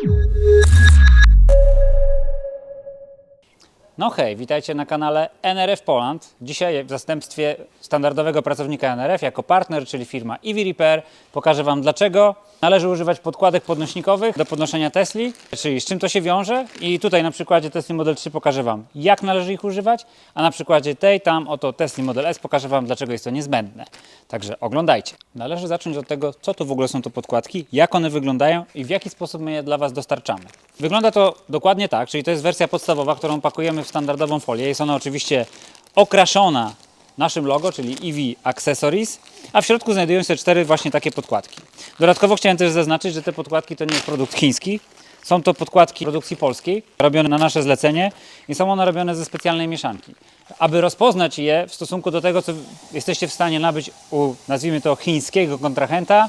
you No hej, witajcie na kanale NRF Poland. Dzisiaj w zastępstwie standardowego pracownika NRF jako partner, czyli firma EV Repair, pokażę Wam dlaczego należy używać podkładek podnośnikowych do podnoszenia Tesli, czyli z czym to się wiąże i tutaj na przykładzie Tesla Model 3 pokażę Wam jak należy ich używać, a na przykładzie tej tam oto Tesla Model S pokażę Wam dlaczego jest to niezbędne. Także oglądajcie. Należy zacząć od tego, co to w ogóle są to podkładki, jak one wyglądają i w jaki sposób my je dla Was dostarczamy. Wygląda to dokładnie tak, czyli to jest wersja podstawowa, którą pakujemy w standardową folię. Jest ona oczywiście okraszona naszym logo, czyli EV Accessories, a w środku znajdują się cztery właśnie takie podkładki. Dodatkowo chciałem też zaznaczyć, że te podkładki to nie jest produkt chiński. Są to podkładki produkcji polskiej, robione na nasze zlecenie i są one robione ze specjalnej mieszanki. Aby rozpoznać je w stosunku do tego, co jesteście w stanie nabyć u, nazwijmy to, chińskiego kontrahenta,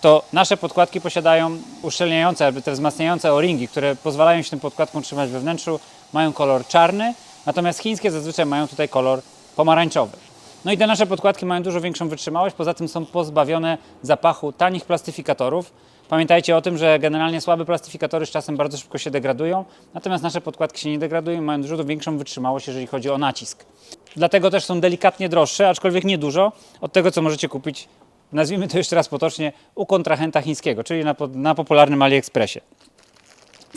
to nasze podkładki posiadają uszczelniające, albo te wzmacniające o-ringi, które pozwalają się tym podkładkom trzymać we wnętrzu, mają kolor czarny, natomiast chińskie zazwyczaj mają tutaj kolor pomarańczowy. No i te nasze podkładki mają dużo większą wytrzymałość, poza tym są pozbawione zapachu tanich plastyfikatorów. Pamiętajcie o tym, że generalnie słabe plastyfikatory z czasem bardzo szybko się degradują, natomiast nasze podkładki się nie degradują mają dużo większą wytrzymałość, jeżeli chodzi o nacisk. Dlatego też są delikatnie droższe, aczkolwiek nie dużo, od tego, co możecie kupić, nazwijmy to jeszcze raz potocznie, u kontrahenta chińskiego, czyli na, na popularnym AliExpressie.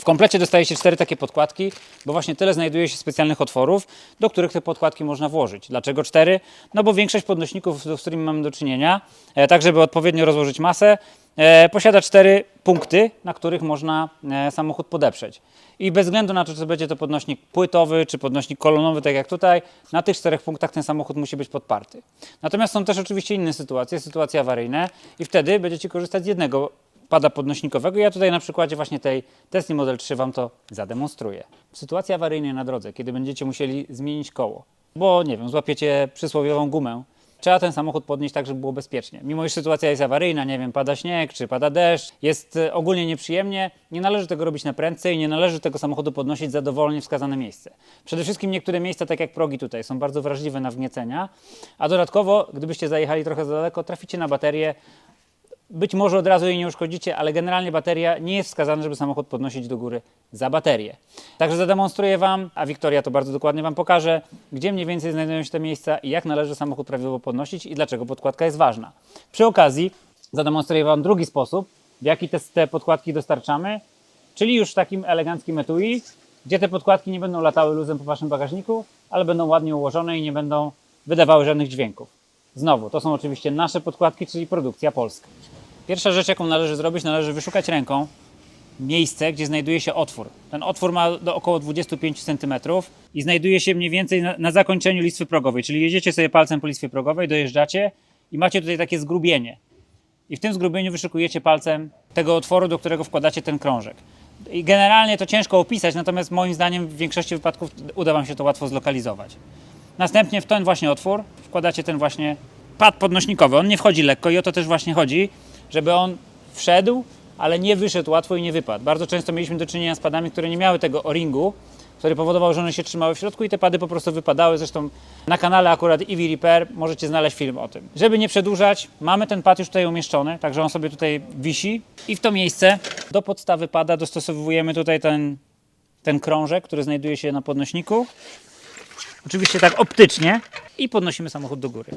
W komplecie dostajecie cztery takie podkładki, bo właśnie tyle znajduje się specjalnych otworów, do których te podkładki można włożyć. Dlaczego cztery? No bo większość podnośników, z którymi mamy do czynienia, e, tak żeby odpowiednio rozłożyć masę, e, posiada cztery punkty, na których można e, samochód podeprzeć. I bez względu na to, czy będzie to podnośnik płytowy, czy podnośnik kolonowy, tak jak tutaj, na tych czterech punktach ten samochód musi być podparty. Natomiast są też oczywiście inne sytuacje, sytuacje awaryjne i wtedy będziecie korzystać z jednego pada podnośnikowego. Ja tutaj na przykładzie właśnie tej Tesla Model 3 Wam to zademonstruję. W sytuacji awaryjnej na drodze, kiedy będziecie musieli zmienić koło, bo nie wiem, złapiecie przysłowiową gumę, trzeba ten samochód podnieść tak, żeby było bezpiecznie. Mimo iż sytuacja jest awaryjna, nie wiem, pada śnieg czy pada deszcz, jest e, ogólnie nieprzyjemnie, nie należy tego robić na prędce i nie należy tego samochodu podnosić za dowolnie wskazane miejsce. Przede wszystkim niektóre miejsca, tak jak progi tutaj, są bardzo wrażliwe na wgniecenia, a dodatkowo, gdybyście zajechali trochę za daleko, traficie na baterię, być może od razu jej nie uszkodzicie, ale generalnie bateria nie jest wskazana, żeby samochód podnosić do góry za baterię. Także zademonstruję Wam, a Wiktoria to bardzo dokładnie Wam pokaże, gdzie mniej więcej znajdują się te miejsca i jak należy samochód prawidłowo podnosić i dlaczego podkładka jest ważna. Przy okazji zademonstruję Wam drugi sposób, w jaki te, te podkładki dostarczamy, czyli już w takim eleganckim etui, gdzie te podkładki nie będą latały luzem po Waszym bagażniku, ale będą ładnie ułożone i nie będą wydawały żadnych dźwięków. Znowu, to są oczywiście nasze podkładki, czyli produkcja polska. Pierwsza rzecz, jaką należy zrobić, należy wyszukać ręką miejsce, gdzie znajduje się otwór. Ten otwór ma do około 25 cm i znajduje się mniej więcej na, na zakończeniu listwy progowej, czyli jedziecie sobie palcem po listwie progowej, dojeżdżacie i macie tutaj takie zgrubienie. I w tym zgrubieniu wyszukujecie palcem tego otworu, do którego wkładacie ten krążek. I generalnie to ciężko opisać, natomiast moim zdaniem w większości wypadków uda Wam się to łatwo zlokalizować. Następnie w ten właśnie otwór wkładacie ten właśnie pad podnośnikowy. On nie wchodzi lekko i o to też właśnie chodzi, żeby on wszedł, ale nie wyszedł łatwo i nie wypadł. Bardzo często mieliśmy do czynienia z padami, które nie miały tego o-ringu, który powodował, że one się trzymały w środku i te pady po prostu wypadały. Zresztą na kanale akurat EV Repair możecie znaleźć film o tym. Żeby nie przedłużać, mamy ten pad już tutaj umieszczony, także on sobie tutaj wisi i w to miejsce do podstawy pada dostosowujemy tutaj ten, ten krążek, który znajduje się na podnośniku. Oczywiście tak optycznie i podnosimy samochód do góry.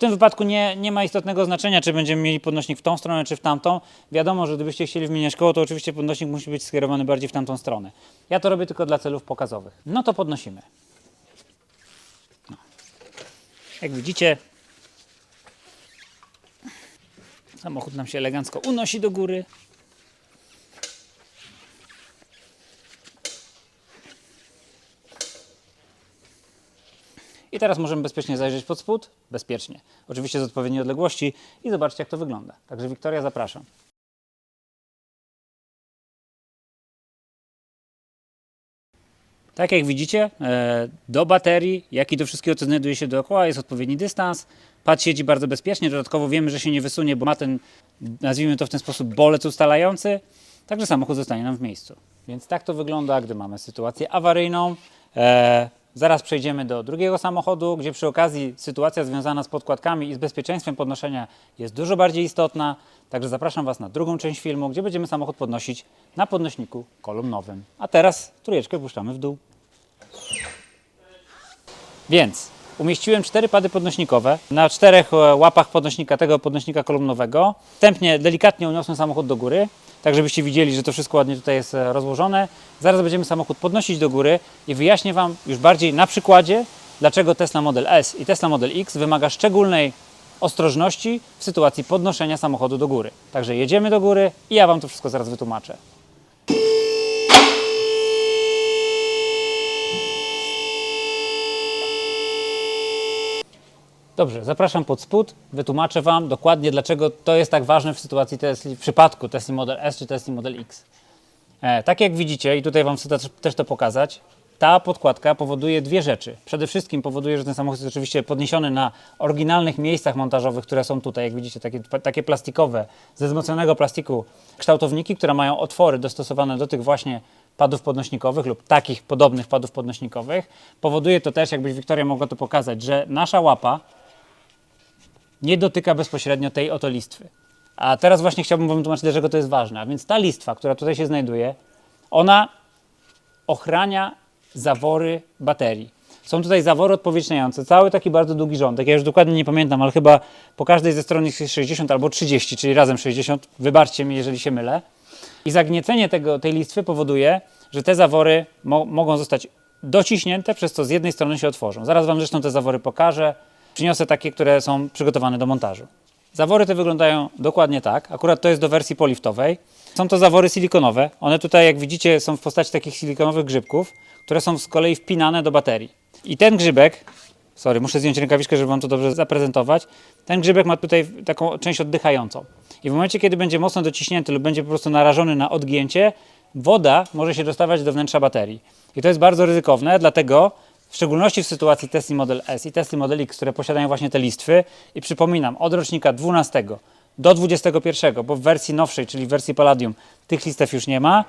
Tym wypadku nie, nie ma istotnego znaczenia, czy będziemy mieli podnośnik w tą stronę, czy w tamtą. Wiadomo, że gdybyście chcieli wymieniać koło, to oczywiście podnośnik musi być skierowany bardziej w tamtą stronę. Ja to robię tylko dla celów pokazowych. No to podnosimy. No. Jak widzicie, samochód nam się elegancko unosi do góry. Teraz możemy bezpiecznie zajrzeć pod spód, bezpiecznie, oczywiście z odpowiedniej odległości i zobaczcie jak to wygląda. Także Wiktoria zapraszam. Tak jak widzicie, e, do baterii, jak i do wszystkiego, co znajduje się dookoła, jest odpowiedni dystans. Pad siedzi bardzo bezpiecznie, dodatkowo wiemy, że się nie wysunie, bo ma ten, nazwijmy to w ten sposób, bolec ustalający, także samochód zostanie nam w miejscu. Więc tak to wygląda, gdy mamy sytuację awaryjną. Zaraz przejdziemy do drugiego samochodu, gdzie przy okazji sytuacja związana z podkładkami i z bezpieczeństwem podnoszenia jest dużo bardziej istotna. Także zapraszam Was na drugą część filmu, gdzie będziemy samochód podnosić na podnośniku kolumnowym. A teraz trójeczkę puszczamy w dół. Więc umieściłem cztery pady podnośnikowe na czterech e, łapach podnośnika, tego podnośnika kolumnowego. Wstępnie delikatnie uniosłem samochód do góry, tak żebyście widzieli, że to wszystko ładnie tutaj jest e, rozłożone. Zaraz będziemy samochód podnosić do góry i wyjaśnię Wam już bardziej na przykładzie, dlaczego Tesla Model S i Tesla Model X wymaga szczególnej ostrożności w sytuacji podnoszenia samochodu do góry. Także jedziemy do góry i ja Wam to wszystko zaraz wytłumaczę. Dobrze, zapraszam pod spód, wytłumaczę Wam dokładnie, dlaczego to jest tak ważne w sytuacji Tesli, w przypadku Tesla Model S czy Tesla Model X. E, tak jak widzicie, i tutaj Wam chcę też to pokazać, ta podkładka powoduje dwie rzeczy. Przede wszystkim powoduje, że ten samochód jest oczywiście podniesiony na oryginalnych miejscach montażowych, które są tutaj, jak widzicie, takie, takie plastikowe, ze wzmocnionego plastiku kształtowniki, które mają otwory dostosowane do tych właśnie padów podnośnikowych lub takich podobnych padów podnośnikowych. Powoduje to też, jakbyś Wiktoria mogła to pokazać, że nasza łapa nie dotyka bezpośrednio tej oto listwy. A teraz właśnie chciałbym Wam tłumaczyć, dlaczego to jest ważne. A więc ta listwa, która tutaj się znajduje, ona ochrania zawory baterii. Są tutaj zawory odpowietrzniające, cały taki bardzo długi rządek. Ja już dokładnie nie pamiętam, ale chyba po każdej ze stron jest 60 albo 30, czyli razem 60. Wybaczcie mi, jeżeli się mylę. I zagniecenie tego, tej listwy powoduje, że te zawory mo mogą zostać dociśnięte, przez co z jednej strony się otworzą. Zaraz Wam zresztą te zawory pokażę. Przyniosę takie, które są przygotowane do montażu. Zawory te wyglądają dokładnie tak. Akurat to jest do wersji poliftowej. Są to zawory silikonowe. One tutaj, jak widzicie, są w postaci takich silikonowych grzybków, które są z kolei wpinane do baterii. I ten grzybek, sorry, muszę zdjąć rękawiczkę, żeby Wam to dobrze zaprezentować. Ten grzybek ma tutaj taką część oddychającą. I w momencie, kiedy będzie mocno dociśnięty lub będzie po prostu narażony na odgięcie, woda może się dostawać do wnętrza baterii. I to jest bardzo ryzykowne, dlatego w szczególności w sytuacji Tesla Model S i Tesla Model X, które posiadają właśnie te listwy. I przypominam, od rocznika 12 do 21, bo w wersji nowszej, czyli w wersji Palladium, tych listew już nie ma.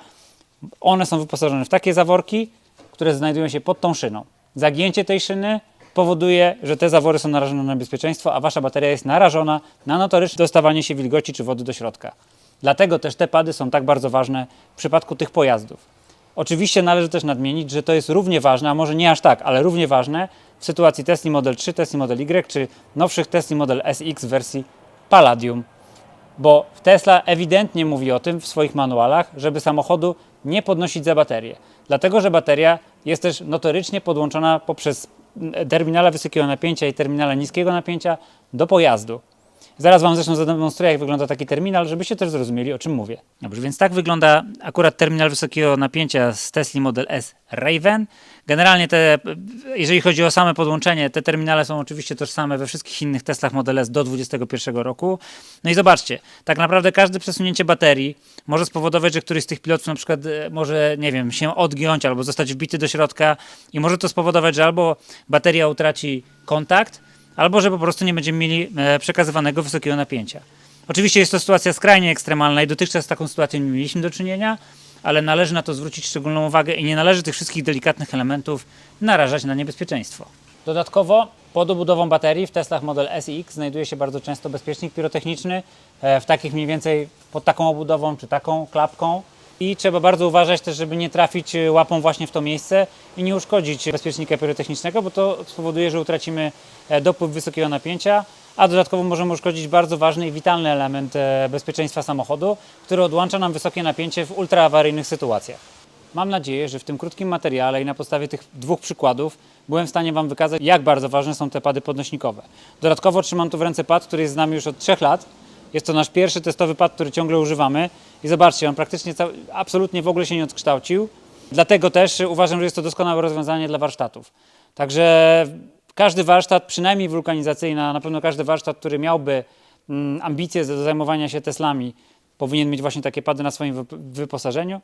One są wyposażone w takie zaworki, które znajdują się pod tą szyną. Zagięcie tej szyny powoduje, że te zawory są narażone na bezpieczeństwo, a wasza bateria jest narażona na notoryczne dostawanie się wilgoci czy wody do środka. Dlatego też te pady są tak bardzo ważne w przypadku tych pojazdów. Oczywiście należy też nadmienić, że to jest równie ważne, a może nie aż tak, ale równie ważne w sytuacji Tesla Model 3, Tesla Model Y czy nowszych Tesla Model SX w wersji Palladium. Bo Tesla ewidentnie mówi o tym w swoich manualach, żeby samochodu nie podnosić za baterię. Dlatego, że bateria jest też notorycznie podłączona poprzez terminale wysokiego napięcia i terminale niskiego napięcia do pojazdu. Zaraz Wam zresztą zademonstruję, jak wygląda taki terminal, żebyście też zrozumieli, o czym mówię. Dobrze, więc tak wygląda akurat terminal wysokiego napięcia z Tesla Model S Raven. Generalnie te, jeżeli chodzi o same podłączenie, te terminale są oczywiście tożsame we wszystkich innych Teslach Model S do 2021 roku. No i zobaczcie, tak naprawdę każde przesunięcie baterii może spowodować, że któryś z tych pilotów na przykład e, może, nie wiem, się odgiąć albo zostać wbity do środka i może to spowodować, że albo bateria utraci kontakt, albo że po prostu nie będziemy mieli e, przekazywanego wysokiego napięcia. Oczywiście jest to sytuacja skrajnie ekstremalna i dotychczas z taką sytuacją nie mieliśmy do czynienia, ale należy na to zwrócić szczególną uwagę i nie należy tych wszystkich delikatnych elementów narażać na niebezpieczeństwo. Dodatkowo pod obudową baterii w Teslach Model S i X znajduje się bardzo często bezpiecznik pirotechniczny e, w takich mniej więcej pod taką obudową czy taką klapką. I trzeba bardzo uważać też, żeby nie trafić e, łapą właśnie w to miejsce i nie uszkodzić bezpiecznika pirotechnicznego, bo to spowoduje, że utracimy e, dopływ wysokiego napięcia, a dodatkowo możemy uszkodzić bardzo ważny i witalny element e, bezpieczeństwa samochodu, który odłącza nam wysokie napięcie w ultraawaryjnych sytuacjach. Mam nadzieję, że w tym krótkim materiale i na podstawie tych dwóch przykładów byłem w stanie Wam wykazać, jak bardzo ważne są te pady podnośnikowe. Dodatkowo trzymam tu w ręce pad, który jest z nami już od 3 lat. Jest to nasz pierwszy testowy pad, który ciągle używamy. I zobaczcie, on praktycznie absolutnie w ogóle się nie odkształcił. Dlatego też uważam, że jest to doskonałe rozwiązanie dla warsztatów. Także każdy warsztat, przynajmniej wulkanizacyjny, a na pewno każdy warsztat, który miałby mm, ambicje do zajmowania się Teslami, powinien mieć właśnie takie pady na swoim wyp- wyposażeniu.